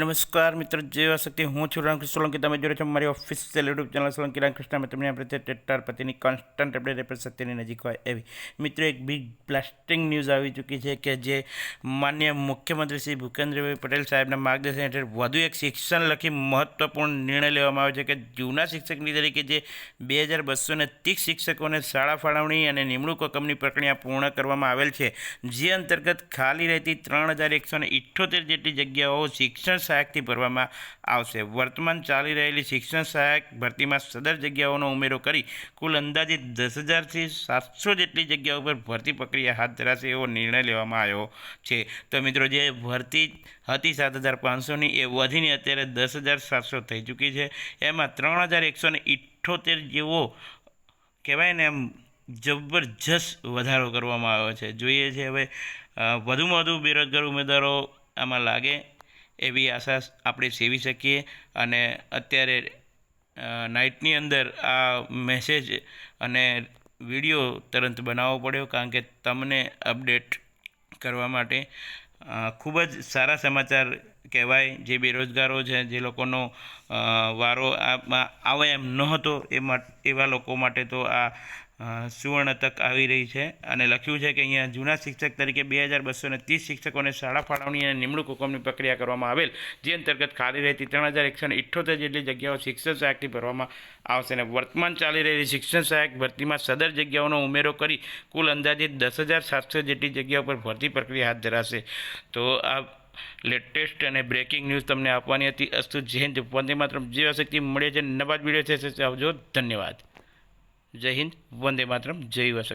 નમસ્કાર મિત્રો જેવા શક્તિ હું છું રામકૃષ્ણ સોલંકી. તમે જોડે છો મારી official YouTube channel Solanki Ramkrishna. તમને આપણે ટેટાર પતિની કોન્સ્ટન્ટ અપડેટ પર સત્યની નજીક હોય એવી. મિત્રો, એક બિગ બ્લાસ્ટિંગ ન્યૂઝ આવી ચૂકી છે કે જે માન્ય મુખ્યમંત્રી શ્રી ભૂપેન્દ્રભાઈ પટેલ સાહેબના માર્ગદર્શન હેઠળ વધુ એક શિક્ષણ લખી મહત્વપૂર્ણ નિર્ણય લેવામાં આવ્યો છે કે જૂના શિક્ષકની તરીકે જે બે હજાર બસો ને ત્રીસ શિક્ષકોને શાળા ફાળવણી અને નિમણૂક હુકમની પ્રક્રિયા પૂર્ણ કરવામાં આવેલ છે. જે અંતર્ગત ખાલી રહેતી ત્રણ હજાર એકસો ને ઇઠ્ઠોતેર જેટલી જગ્યાઓ શિક્ષણ સહાયકથી ભરવામાં આવશે. વર્તમાન ચાલી રહેલી શિક્ષણ સહાયક ભરતીમાં સદર જગ્યાઓનો ઉમેરો કરી કુલ અંદાજિત દસ હજારથી સાતસો જેટલી જગ્યાઓ પર ભરતી પ્રક્રિયા હાથ ધરાશે એવો નિર્ણય લેવામાં આવ્યો છે. તો મિત્રો, જે ભરતી હતી સાત હજાર પાંચસોની, એ વધીને અત્યારે દસ હજાર સાતસો થઈ ચૂકી છે. એમાં ત્રણ હજાર એકસો ને ઇઠ્ઠોતેર જેવો કહેવાય ને એમ જબરજસ્ત વધારો કરવામાં આવ્યો છે. જોઈએ છે હવે વધુમાં વધુ બેરોજગાર ઉમેદવારો આમાં લાગે એવી આશા આપણે સેવી શકીએ અને અત્યારે નાઇટની અંદર આ મેસેજ અને વીડિયો તરત બનાવવો પડ્યો કારણ કે તમને અપડેટ કરવા માટે ખૂબ જ સારા સમાચાર કહેવાય, જે બેરોજગારો છે, જે લોકોનો વારો આવે એમ નહોતો, એ એવા લોકો માટે તો આ સુવર્ણ તક આવી રહી છે. અને લખ્યું છે કે અહીંયા જૂના શિક્ષક તરીકે બે હજાર બસો ને ત્રીસ શિક્ષકોને શાળા ફાળવણી અને નિમણૂક હુકમની પ્રક્રિયા કરવામાં આવેલ, જે અંતર્ગત ખાલી રહેતી ત્રણ હજાર એકસો ઇઠ્ઠોતેર જેટલી જગ્યાઓ શિક્ષણ સહાયકથી ભરવામાં આવશે. અને વર્તમાન ચાલી રહેલી શિક્ષણ સહાયક ભરતીમાં સદર જગ્યાઓનો ઉમેરો કરી કુલ અંદાજિત દસ હજાર સાતસો જેટલી જગ્યાઓ પર ભરતી પ્રક્રિયા હાથ ધરાશે. તો આ લેટેસ્ટ અને બ્રેકિંગ ન્યૂઝ તમને આપવાની હતી. અસ્તુ જય હિન્દ. વંદે માત્રમ. જે શક્તિ મળે છે, નવા જ વીડિયો છે આવજો. ધન્યવાદ. જય હિન્દ. વંદે માતરમ. જય શક્તિ